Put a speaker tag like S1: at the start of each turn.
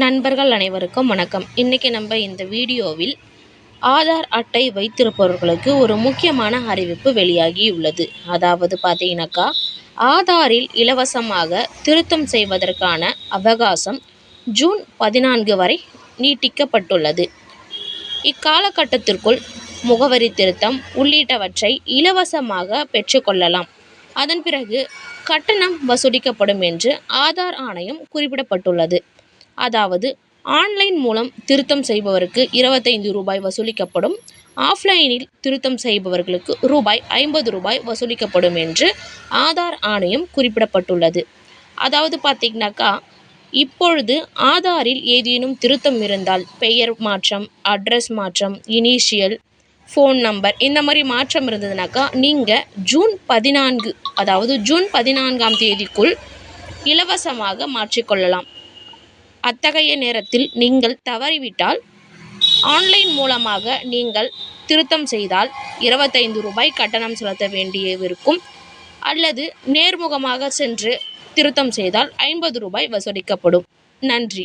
S1: நண்பர்கள் அனைவருக்கும் வணக்கம். இன்றைக்கி நம்ம இந்த வீடியோவில் ஆதார் அட்டை வைத்திருப்பவர்களுக்கு ஒரு முக்கியமான அறிவிப்பு வெளியாகி உள்ளது. அதாவது பார்த்தீங்கன்னாக்கா ஆதாரில் இலவசமாக திருத்தம் செய்வதற்கான அவகாசம் ஜூன் பதினான்கு வரை நீட்டிக்கப்பட்டுள்ளது. இக்காலகட்டத்திற்குள் முகவரி திருத்தம் உள்ளிட்டவற்றை இலவசமாக பெற்றுக்கொள்ளலாம் அதன் பிறகு கட்டணம் வசூலிக்கப்படும் என்று ஆதார் ஆணையம் குறிப்பிடப்பட்டுள்ளது. அதாவது ஆன்லைன் மூலம் திருத்தம் செய்பவருக்கு இருபத்தைந்து ரூபாய் வசூலிக்கப்படும் ஆஃப்லைனில் திருத்தம் செய்பவர்களுக்கு ரூபாய் ஐம்பது ரூபாய் வசூலிக்கப்படும் என்று ஆதார் ஆணையம் குறிப்பிடப்பட்டுள்ளது. அதாவது பார்த்திங்கனாக்கா இப்பொழுது ஆதாரில் ஏதேனும் திருத்தம் இருந்தால் பெயர் மாற்றம் அட்ரஸ் மாற்றம் இனிஷியல் ஃபோன் நம்பர் இந்த மாதிரி மாற்றம் இருந்ததுனாக்கா நீங்கள் ஜூன் பதினான்கு அதாவது ஜூன் பதினான்காம் தேதிக்குள் இலவசமாக மாற்றிக்கொள்ளலாம். அத்தகைய நேரத்தில் நீங்கள் தவறிவிட்டால் ஆன்லைன் மூலமாக நீங்கள் திருத்தம் செய்தால் இருபத்தைந்து ரூபாய் கட்டணம் செலுத்த வேண்டியவிருக்கும் அல்லது நேர்முகமாக சென்று திருத்தம் செய்தால் ஐம்பது ரூபாய் வசூலிக்கப்படும். நன்றி.